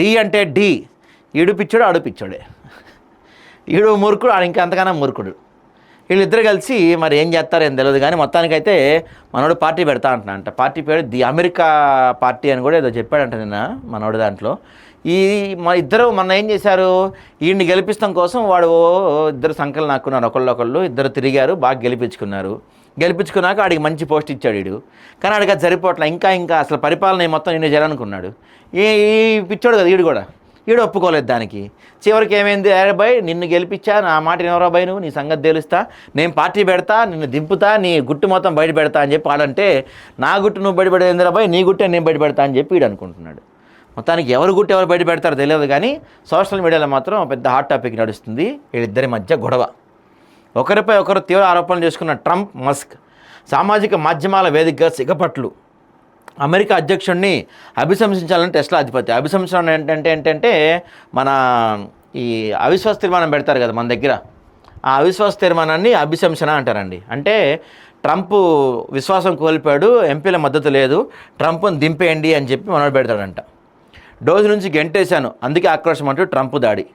D అంటే D. ఈడు పిచ్చోడు ఆడు పిచ్చోడే. ఈడు మూర్ఖుడు ఆడు ఇంకా మురుకుడు వీళ్ళిద్దరు కలిసి మరి ఏం చేస్తారో ఏం తెలియదు కానీ మొత్తానికైతే మనోడు పార్టీ పెడతా అంటున్నా అంట పార్టీ పేరు ది అమెరికా పార్టీ అని కూడా ఏదో చెప్పాడంట నిన్న మనోడు దాంట్లో. ఈ మన ఇద్దరు మొన్న ఏం చేశారు? ఈయన్ని గెలిపిస్తాం కోసం వాడు ఇద్దరు సంఖ్యలు నాకున్నారు ఒకళ్ళు ఇద్దరు తిరిగారు బాగా గెలిపించుకున్నారు. గెలిపించుకున్నాక ఆడికి మంచి పోస్ట్ ఇచ్చాడు వీడు. కానీ ఆడికి అది సరిపోవట్లే. ఇంకా ఇంకా అసలు పరిపాలన మొత్తం నేను చేయాలనుకున్నాడు. ఈ ఈ పిచ్చోడు కదా వీడు కూడా. ఈడు ఒప్పుకోలేదు దానికి. చివరికి ఏమైంది? అరే బాయ్ నిన్ను గెలిపించా నా మాట ఎవరో బాయ్ నువ్వు? నీ సంగతి తెలుస్తా. నేను పార్టీ పెడతా నిన్ను దింపుతా నీ గుట్టు మొత్తం బయట పెడతా అని చెప్పి వాడంటే నా గుట్టు నువ్వు బయట పెడేందిరా బాయ్? నీ గుట్టే నేను బయట పెడతా అని చెప్పి వీడు అనుకుంటున్నాడు. మొత్తానికి ఎవరు గుట్టు ఎవరు బయట పెడతారో తెలియదు కానీ సోషల్ మీడియాలో మాత్రం పెద్ద హాట్ టాపిక్ నడుస్తుంది. వీళ్ళిద్దరి మధ్య గొడవ. ఒకరిపై ఒకరు తీవ్ర ఆరోపణలు చేసుకున్న ట్రంప్ మస్క్ సామాజిక మాధ్యమాల వేదికగా సిగపట్లు అమెరికా అధ్యక్షుడిని అభిశంసించాలని టెస్లా అధిపతి. అభిశంసనం ఏంటంటే ఏంటంటే మన ఈ అవిశ్వాస తీర్మానం పెడతారు కదా మన దగ్గర. ఆ అవిశ్వాస తీర్మానాన్ని అభిశంసన అంటారండి. అంటే ట్రంప్ విశ్వాసం కోల్పోయాడు ఎంపీల మద్దతు లేదు ట్రంప్ను దింపేయండి అని చెప్పి మనోడు పెడతాడంట. డోజు నుంచి గెంటేశాను అందుకే ఆక్రోషం అంటూ ట్రంప్ దాడి.